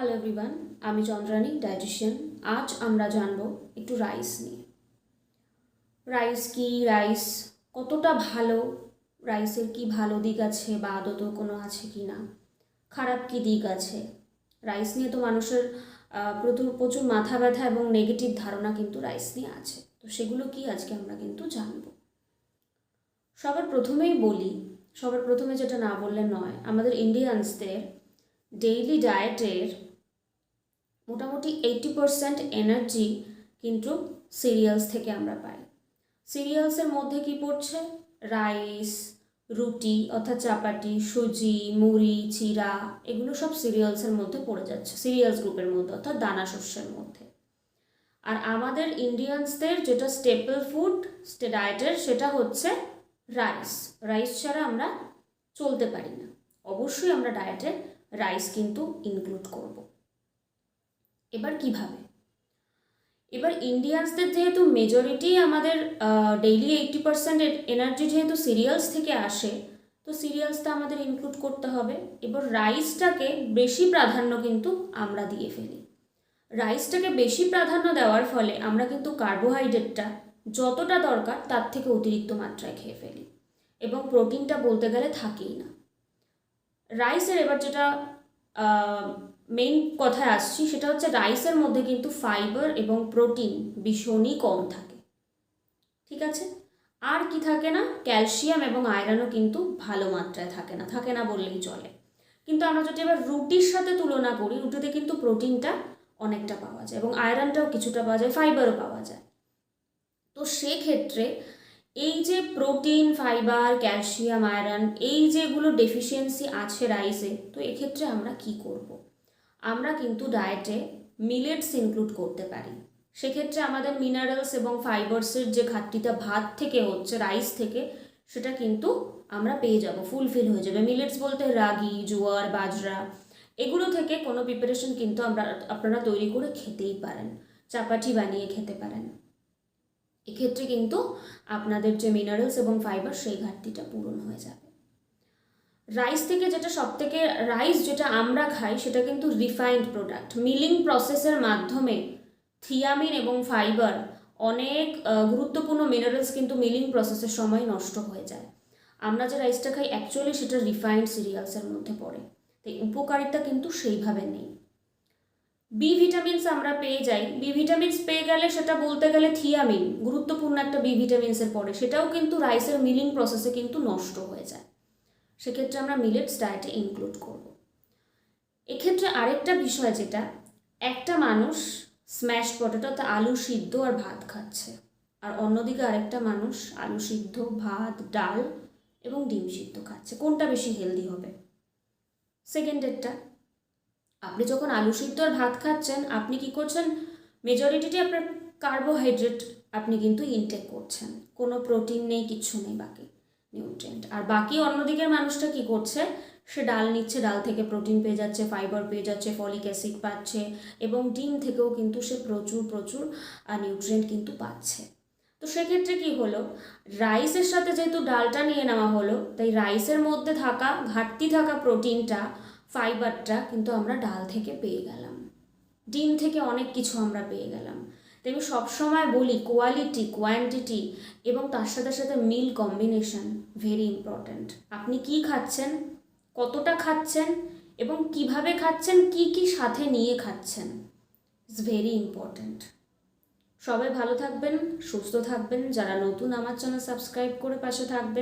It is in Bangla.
হ্যালো এভরিওয়ান আমি চন্দ্রানী ডায়েটিশিয়ান আজ আমরা জানব একটু রাইস নিয়ে। রাইস কি রাইস কতটা ভালো? রাইসের কি ভালো দিক আছে বা আদত কোনো আছে কি না? খারাপ কি দিক আছে? রাইস নিয়ে তো মানুষের প্রচুর প্রচুর মাথা ব্যথা এবং নেগেটিভ ধারণা কিন্তু রাইস নিয়ে আছে। তো সেগুলো কি আজকে আমরা কিন্তু জানব। সবার প্রথমেই বলি, সবার প্রথমে যেটা না বললে নয়, আমাদের ইন্ডিয়ানসদের ডেইলি ডায়েটের মোটামুটি এইটি পারসেন্ট এনার্জি কিন্তু সিরিয়ালস থেকে আমরা পাই। সিরিয়ালসের মধ্যে কি পড়ছে? রাইস রুটি, অর্থাৎ চাপাটি, সুজি, মুড়ি, চিরা, এগুলো সব সিরিয়ালসের মধ্যে পড়ে যাচ্ছে। সিরিয়ালস গ্রুপের মধ্যে, অর্থাৎ দানা শস্যের মধ্যে। আর আমাদের ইন্ডিয়ানসদের যেটা স্টেপল ফুড ডায়েটের সেটা হচ্ছে রাইস রাইস ছাড়া আমরা চলতে পারি না। অবশ্যই আমরা ডায়েটে রাইস কিন্তু ইনক্লুড করব। এবার কীভাবে? এবার ইন্ডিয়ানসদের যেহেতু মেজরিটি আমাদের ডেইলি এইটটি পার্সেন্ট এনার্জি যেহেতু সিরিয়ালস থেকে আসে, তো সিরিয়ালসটা আমাদের ইনক্লুড করতে হবে। এবার রাইসটাকে বেশি প্রাধান্য কিন্তু আমরা দিয়ে ফেলি। রাইসটাকে বেশি প্রাধান্য দেওয়ার ফলে আমরা কিন্তু কার্বোহাইড্রেটটা যতটা দরকার তার থেকে অতিরিক্ত মাত্রায় খেয়ে ফেলি। এবং প্রোটিনটা বলতে গেলে থাকেই না। রাইসের এবার যেটা মেইন কথায় আসছি সেটা হচ্ছে রাইসের মধ্যে কিন্তু ফাইবার এবং প্রোটিন ভীষণই কম থাকে। ঠিক আছে? আর কি থাকে না? ক্যালসিয়াম এবং আয়রনও কিন্তু ভালো মাত্রায় থাকে না থাকে না বললেই চলে। কিন্তু আমরা যদি এবার রুটির সাথে তুলনা করি, রুটিতে কিন্তু প্রোটিনটা অনেকটা পাওয়া যায় এবং আয়রনটাও কিছুটা পাওয়া যায় ফাইবারও পাওয়া যায়। তো সেক্ষেত্রে এই যে প্রোটিন, ফাইবার, ক্যালসিয়াম, আয়রন, এই যেগুলো ডেফিসিয়েন্সি আছে রাইসে তো এক্ষেত্রে আমরা কি করব। আমরা কিন্তু ডায়েটে মিলেটস ইনক্লুড করতে পারি। সেক্ষেত্রে আমাদের মিনারেলস এবং ফাইবার্সের যে ঘাটতিটা ভাত থেকে হচ্ছে রাইস থেকে, সেটা কিন্তু আমরা পেয়ে যাব ফুলফিল হয়ে যাবে। মিলেটস বলতে রাগি, জোয়ার, বাজরা, এগুলো থেকে কোনো প্রিপারেশন কিন্তু আমরা, আপনারা তৈরি করে খেতেই পারেন। চাপাটি বানিয়ে খেতে পারেন। এক্ষেত্রে কিন্তু আপনাদের যে মিনারেলস এবং ফাইবার সেই ঘাটতিটা পূরণ হয়ে যাবে। রাইস থেকে যেটা সব থেকে রাইস যেটা আমরা খাই সেটা কিন্তু রিফাইন্ড প্রোডাক্ট মিলিং প্রসেসের মাধ্যমে থিয়ামিন এবং ফাইবার অনেক গুরুত্বপূর্ণ মিনারেলস কিন্তু মিলিং প্রসেসের সময় নষ্ট হয়ে যায়। আমরা যে রাইসটা খাই অ্যাকচুয়ালি সেটা রিফাইন্ড সিরিয়ালসের মধ্যে পড়ে। তাই উপকারিতা কিন্তু সেইভাবে নেই। বি ভিটামিনস আমরা পেয়ে যাই। বি ভিটামিনস পেয়ে গেলে সেটা বলতে গেলে থিয়ামিন গুরুত্বপূর্ণ একটা বি ভিটামিনসের পড়ে সেটাও কিন্তু রাইসের মিলিং প্রসেসে কিন্তু নষ্ট হয়ে যায়। সেক্ষেত্রে আমরা মিলেটস ডায়েটে ইনক্লুড করব। এক্ষেত্রে আরেকটা বিষয় যেটা, একটা মানুষ স্ম্যাশ পটেটো তা আলু সিদ্ধ আর ভাত খাচ্ছে। আর অন্যদিকে আরেকটা মানুষ আলু সিদ্ধ, ভাত, ডাল এবং ডিম সিদ্ধ খাচ্ছে। কোনটা বেশি হেলদি হবে? সেকেন্ডেরটা আপনি যখন আলু সিদ্ধ আর ভাত খাচ্ছেন, আপনি কি করছেন? মেজরিটিটি আপনার কার্বোহাইড্রেট আপনি কিন্তু ইনটেক করছেন। কোনো প্রোটিন নেই কিচ্ছু নেই বাকি নিউট্রিয়েন্ট আর বাকি অন্যদিকের মানুষটা কি করছে? সে ডাল নিচ্ছে, ডাল থেকে প্রোটিন পেয়ে যাচ্ছে ফাইবার পেয়ে যাচ্ছে ফলিক অ্যাসিড পাচ্ছে এবং ডিম থেকেও কিন্তু সে প্রচুর প্রচুর নিউট্রিয়েন্ট কিন্তু পাচ্ছে। তো সেক্ষেত্রে কি হলো? রাইসের সাথে যেহেতু ডালটা নিয়ে নেওয়া হলো, তাই রাইসের মধ্যে থাকা, ঘাটতি থাকা প্রোটিনটা ফাইবারটা কিন্তু আমরা ডাল থেকে পেয়ে গেলাম। ডিম থেকে অনেক কিছু আমরা পেয়ে গেলাম। আমি সবসময় বলি কোয়ালিটি কোয়ান্টিটি এবং তার সাথে সাথে মিল কম্বিনেশন ভেরি ইম্পর্ট্যান্ট আপনি কি খাচ্ছেন, কতটা খাচ্ছেন এবং কীভাবে খাচ্ছেন, কি কি সাথে নিয়ে খাচ্ছেন ইটস ভেরি ইম্পর্ট্যান্ট সবাই ভালো থাকবেন, সুস্থ থাকবেন, যারা নতুন আমার চ্যানেল সাবস্ক্রাইব করে পাশে থাকবেন।